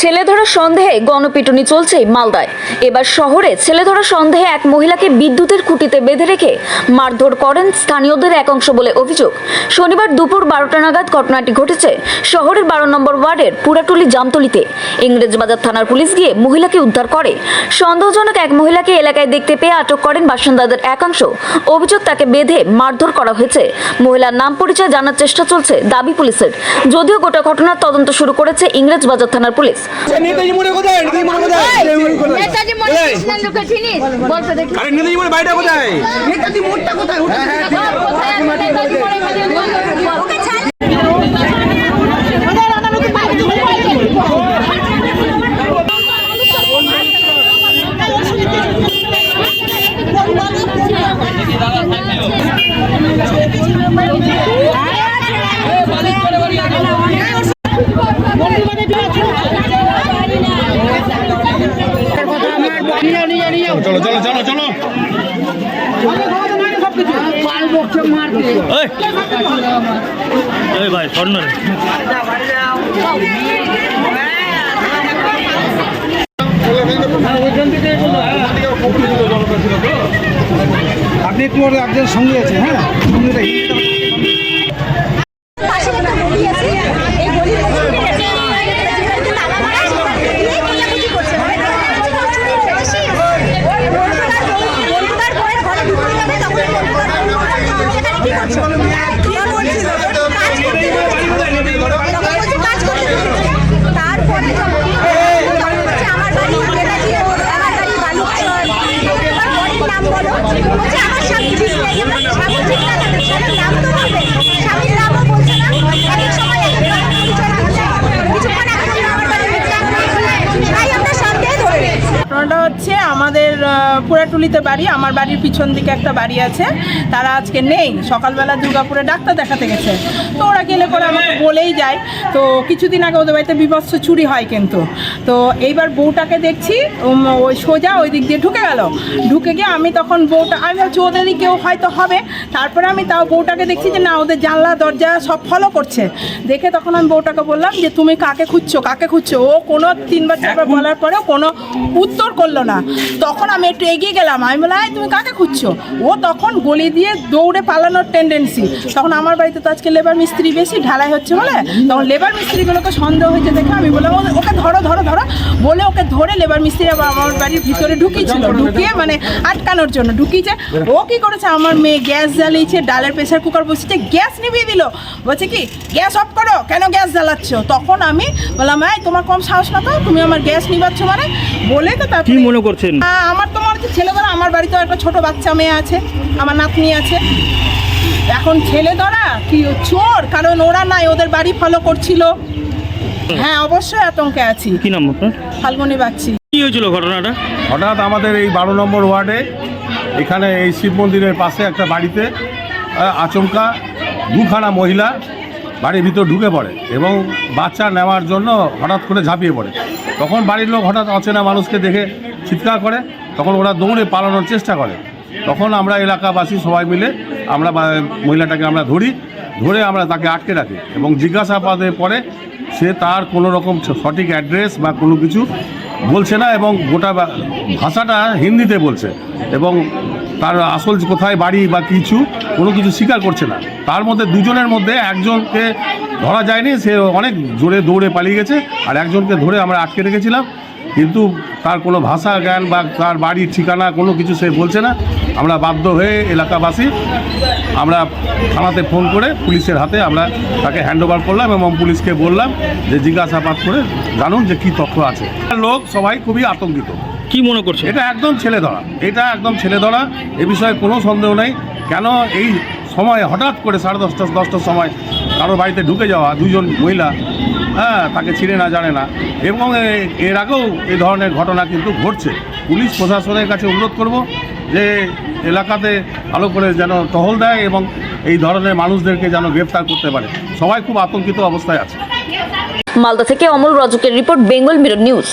ছেলে ধরা সন্দেহে গণপিটুনি চলছে মালদায়। এবার শহরে ছেলে ধরা সন্দেহে এক মহিলাকে বিদ্যুতের খুঁটিতে বেঁধে রেখে মারধর করেন স্থানীয়দের এক অংশ বলে অভিযোগ। শনিবার দুপুর বারোটা নাগাদ ঘটনাটি ঘটেছে শহরের বারো নম্বর ওয়ার্ডের পুরাটুলি জামতলিতে। ইংরেজবাজার থানার পুলিশ গিয়ে মহিলাকে উদ্ধার করে। সন্দেহজনক এক মহিলাকে এলাকায় দেখতে পেয়ে আটক করেন বাসিন্দাদের একাংশ। অভিযোগ তাকে বেঁধে মারধর করা হয়েছে। মহিলার নাম পরিচয় জানার চেষ্টা চলছে দাবি পুলিশের। যদিও গোটা ঘটনার তদন্ত শুরু করেছে ইংরেজবাজার থানার পুলিশ। নেতাজি মোড়ে কোথায়? নেতাজি মোড়ে কোথায়? নেতাজি কোথায়? কৃষ্ণেন্দুকে চিনিস? বলতে দেখি। আরে নেতাজি মোড়ে বাইরে কোথায়? নেতাজি মোড়টা কোথায় ওটা বল, কোথায় আছে নেতাজি মনে কৃষ্ণেন্দু? বল। চলো চলো চলো চলো। ওই ওই ভাই স্বর্ণ আপনি একটু একজন সঙ্গে আছে হ্যাঁ? সঙ্গীটা Yeah. পুরাটুলিতে বাড়ি, আমার বাড়ির পিছন দিকে একটা বাড়ি আছে। তারা আজকে নেই, সকালবেলা দুর্গাপুরে ডাক্তার দেখাতে গেছে। তো ওরা গেলে পরে আমাকে বলেই যায়। তো কিছুদিন আগে ওদের বাড়িতে বিভৎস চুরি হয় কিন্তু। তো এইবার বউটাকে দেখছি ওই সোজা ওই দিক দিয়ে ঢুকে গেল। ঢুকে গিয়ে আমি তখন বউটা, আমি ভাবছি ওদেরই কেউ হয়তো হবে। তারপরে আমি তাও বউটাকে দেখছি যে, না, ওদের জানলা, দরজা সব ফলো করছে। দেখে তখন আমি বউটাকে বললাম যে, তুমি কাকে খুঁজছো? কাকে খুঁজছো? ও কোনো তিনবার চারবার বলার পরেও কোনো উত্তর করল না। তখন আমি একটু এগিয়ে গেলাম। আমি বললাম "এই, তুমি কাকে খুঁজছো? ও তখন গলি দিয়ে দৌড়ে পালানোর টেন্ডেন্সি তখন আমার বাড়িতে তো আজকে লেবার মিস্ত্রি বেশি ঢালাই হচ্ছে বলে। তখন লেবার মিস্ত্রিগুলোকে সন্দেহ হয়েছে দেখে আমি বললাম "ও- ওকে ধরো ধরো ধরো। বলে ওকে ধরে লেবার মিস্ত্রি আবার আমার বাড়ির ভিতরে ঢুকিয়েছিল। ঢুকিয়ে মানে আটকানোর জন্য ঢুকিয়েছে। ও কি করেছে? আমার মেয়ে গ্যাস জ্বালিয়েছে ডালের প্রেসার কুকার বসেছে গ্যাস নিভিয়ে দিল। বলছে কি গ্যাস অফ করো কেন গ্যাস জ্বালাচ্ছ? তখন আমি বললাম এই তোমার কম সাহস না তো? তুমি আমার গ্যাস নিবাচ্ছ মানে? বলে তো কি মনে করছেন? আমার তো হচ্ছে ছেলে ধরা আমার বাড়িতেও একটা ছোট বাচ্চা মেয়ে আছে আমার নাতনি আছে। এখন ছেলে ধরা কি ও চোর? কারণ ওরা নাই ওদের বাড়ি ফলো করছিল। হ্যাঁ অবশ্যই আতঙ্কে আছি। কি নাম আপনার? ফাল্গুনি বাগচি। কি হয়েছিল ঘটনাটা? হঠাৎ আমাদের এই বারো নম্বর ওয়ার্ডে এখানে এই শিব মন্দিরের পাশে একটা বাড়িতে আচমকা দুখানা মহিলা বাড়ির ভিতর ঢুকে পড়ে এবং বাচ্চা নেওয়ার জন্য হঠাৎ করে ঝাঁপিয়ে পড়ে। তখন বাড়ির লোক হঠাৎ অচেনা মানুষকে দেখে চিৎকার করে তখন ওরা দৌড়ে পালানোর চেষ্টা করে। তখন আমরা এলাকাবাসী সবাই মিলে আমরা মহিলাটাকে আমরা ধরি, ধরে আমরা তাকে আটকে রাখি এবং জিজ্ঞাসাবাদের পরে সে তার কোনো রকম সঠিক অ্যাড্রেস বা কোনো কিছু বলছে না এবং গোটা ভাষাটা হিন্দিতে বলছে এবং তার আসল কোথায় বাড়ি বা কিছু, কোনো কিছু স্বীকার করছে না। তার মধ্যে দুজনের মধ্যে একজনকে ধরা যায়নি, সে অনেক জোরে দৌড়ে পালিয়ে গেছে আর একজনকে ধরে আমরা আটকে রেখেছিলাম। কিন্তু তার কোনো ভাষা জ্ঞান বা তার বাড়ির ঠিকানা কোনো কিছু সে বলছে না। আমরা বাধ্য হয়ে এলাকাবাসী আমরা থানাতে ফোন করে পুলিশের হাতে আমরা তাকে হ্যান্ড ওভার করলাম এবং পুলিশকে বললাম যে জিজ্ঞাসাবাদ করে জানুন যে কী তথ্য আছে। লোক সবাই খুবই আতঙ্কিত। কি মনে করছে? এটা একদম ছেলে ধরা। এটা একদম ছেলে ধরা। এ বিষয়ে কোনো সন্দেহ নেই। কেন এই সময় হঠাৎ করে সাড়ে দশটা দশটার সময় কারোর বাড়িতে ঢুকে যাওয়া দুজন মহিলা হ্যাঁ তাকে চিনে না, জানে না। এবং এর আগেও এ ধরনের ঘটনা কিন্তু ঘটছে। পুলিশ প্রশাসনের কাছে অনুরোধ করব যে এলাকাতে ভালো করে যেন টহল দেয় এবং এই ধরনের মানুষদেরকে যেন গ্রেফতার করতে পারে। সবাই খুব আতঙ্কিত অবস্থায় আছে। মালদা থেকে অমল রজকের রিপোর্ট, বেঙ্গল মিরর নিউজ।